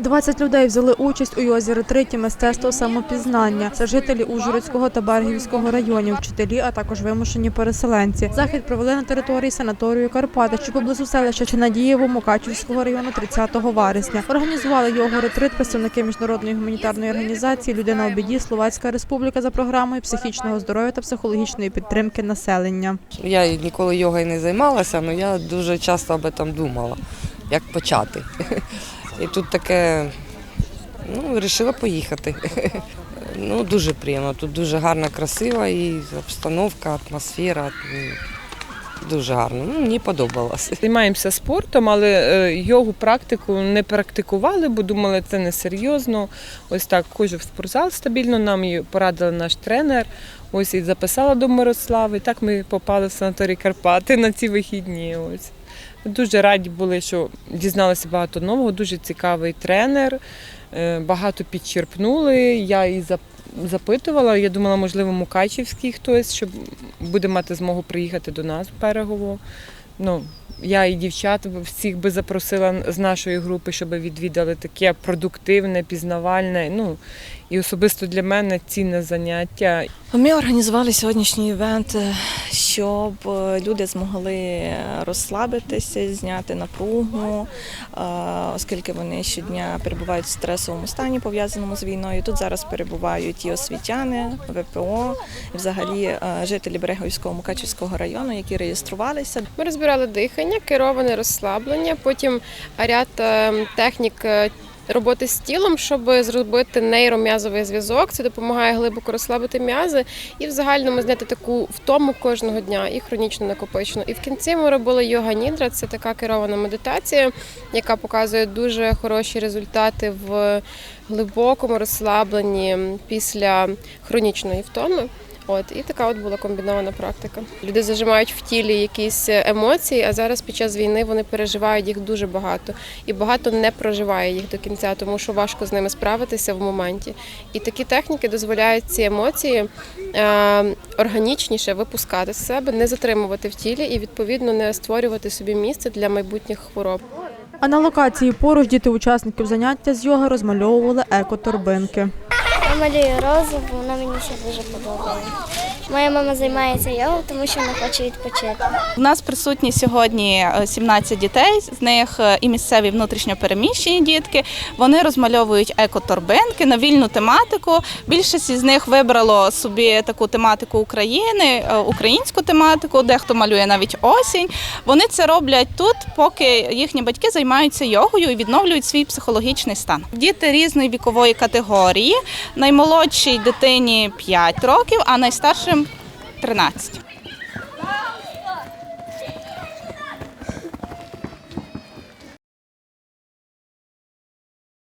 20 людей взяли участь у йозі ретриті мистецтво самопізнання. Це жителі Ужгородського та Бергівського районів, вчителі, а також вимушені переселенці. Захід провели на території санаторію Карпати, що поблизу селища Чинадієво Мукачівського району 30 вересня. Організували його ретрит представники міжнародної гуманітарної організації Людина у біді Словацька Республіка за програмою психічного здоров'я та психологічної підтримки населення. Я ніколи йогою не займалася, але я дуже часто об этом думала, як почати. І тут таке, ну, вирішила поїхати. Ну, дуже приємно, тут дуже гарна, красива і обстановка, атмосфера. Дуже гарно. Ну, мені подобалось. Займаємося спортом, але е, йогу практику не практикували, бо думали, це не серйозно. Ось так ходжу в спортзал стабільно, нам її порадила наш тренер. Ось і записала до Мирослави. Так ми попали в санаторій Карпати на ці вихідні. Ось. Дуже раді були, що дізналися багато нового, дуже цікавий тренер. е, Багато підчерпнули. Я і запитувала. Я думала, можливо, Мукачівський хтось, щоб буде мати змогу приїхати до нас в Перегово. Ну, я і дівчат всіх би запросила з нашої групи, щоб відвідали таке продуктивне, пізнавальне. Ну і особисто для мене цінне заняття. Ми організували сьогоднішній івент, е, щоб е, люди змогли розслабитися, зняти напругу, е, оскільки вони щодня перебувають в стресовому стані, пов'язаному з війною. Тут зараз перебувають і освітяни, ВПО, і взагалі жителі Береговського Мукачівського району, які реєструвалися. Ми розбирали дихання, кероване розслаблення, потім ряд технік роботи з тілом, щоб зробити нейром'язовий зв'язок. Це допомагає глибоко розслабити м'язи і в загальному зняти таку втому кожного дня і хронічно накопичену. І в кінці ми робили йога нідра. Це така керована медитація, яка показує дуже хороші результати в глибокому розслабленні після хронічної втоми. От і така от була комбінована практика. Люди зажимають в тілі якісь емоції, а зараз під час війни вони переживають їх дуже багато, і багато не проживає їх до кінця, тому що важко з ними справитися в моменті. І такі техніки дозволяють ці емоції е, органічніше випускати з себе, не затримувати в тілі і відповідно не створювати собі місце для майбутніх хвороб. А на локації поруч діти учасників заняття з йоги розмальовували екоторбинки. Я малюю розу, вона мені ще дуже подобає. Моя мама займається йогою, тому що вона хоче відпочити. У нас присутні сьогодні е, 17 дітей, з них е, і місцеві внутрішньопереміщені дітки. Вони розмальовують екоторбинки на вільну тематику. Більшість з них вибрало собі таку тематику України, е, українську тематику, дехто малює навіть осінь. Вони це роблять тут, поки їхні батьки займаються йогою і відновлюють свій психологічний стан. Діти різної вікової категорії. Наймолодшій дитині 5 років, а найстаршим 13.